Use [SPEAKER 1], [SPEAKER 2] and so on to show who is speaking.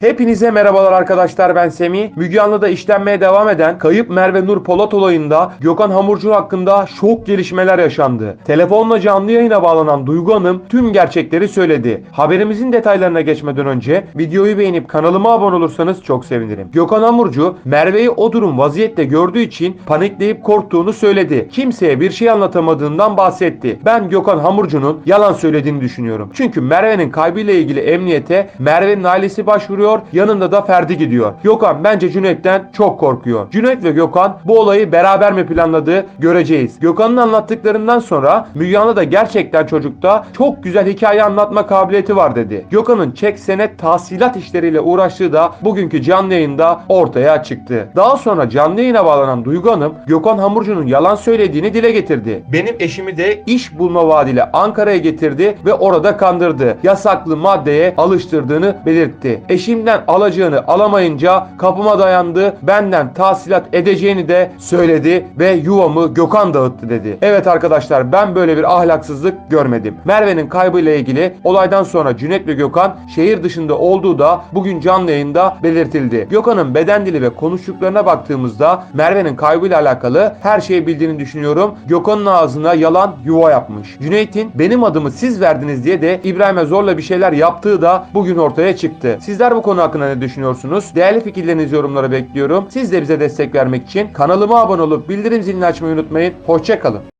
[SPEAKER 1] Hepinize merhabalar arkadaşlar ben Semih. Müge Anlı'da işlenmeye devam eden kayıp Merve Nur Polat olayında Gökhan Hamurcu hakkında şok gelişmeler yaşandı. Telefonla canlı yayına bağlanan Duygu Hanım tüm gerçekleri söyledi. Haberimizin detaylarına geçmeden önce videoyu beğenip kanalıma abone olursanız çok sevinirim. Gökhan Hamurcu Merve'yi o durum vaziyette gördüğü için panikleyip korktuğunu söyledi. Kimseye bir şey anlatamadığından bahsetti. Ben Gökhan Hamurcu'nun yalan söylediğini düşünüyorum. Çünkü Merve'nin kaybıyla ilgili emniyete Merve'nin ailesi başvuruyor yanında da Ferdi gidiyor. Gökhan bence Cüneyt'ten çok korkuyor. Cüneyt ve Gökhan bu olayı beraber mi planladı göreceğiz. Gökhan'ın anlattıklarından sonra Müge Anlı da gerçekten çocukta çok güzel hikaye anlatma kabiliyeti var dedi. Gökhan'ın çek senet tahsilat işleriyle uğraştığı da bugünkü canlı yayında ortaya çıktı. Daha sonra canlı yayına bağlanan Duygu Hanım Gökhan Hamurcu'nun yalan söylediğini dile getirdi. Benim eşimi de iş bulma vaadiyle Ankara'ya getirdi ve orada kandırdı. Yasaklı maddeye alıştırdığını belirtti. Eşimden alacağını alamayınca kapıma dayandı. Benden tahsilat edeceğini de söyledi ve yuvamı Gökhan dağıttı dedi. Evet arkadaşlar ben böyle bir ahlaksızlık görmedim. Merve'nin kaybıyla ilgili olaydan sonra Cüneyt ve Gökhan şehir dışında olduğu da bugün canlı yayında belirtildi. Gökhan'ın beden dili ve konuştuklarına baktığımızda Merve'nin kaybıyla alakalı her şeyi bildiğini düşünüyorum. Gökhan'ın ağzına yalan yuva yapmış. Cüneyt'in benim adımı siz verdiniz diye de İbrahim'e zorla bir şeyler yaptığı da bugün ortaya çıktı. Sizler bu konu hakkında ne düşünüyorsunuz? Değerli fikirlerinizi yorumlara bekliyorum. Siz de bize destek vermek için kanalıma abone olup bildirim zilini açmayı unutmayın. Hoşçakalın.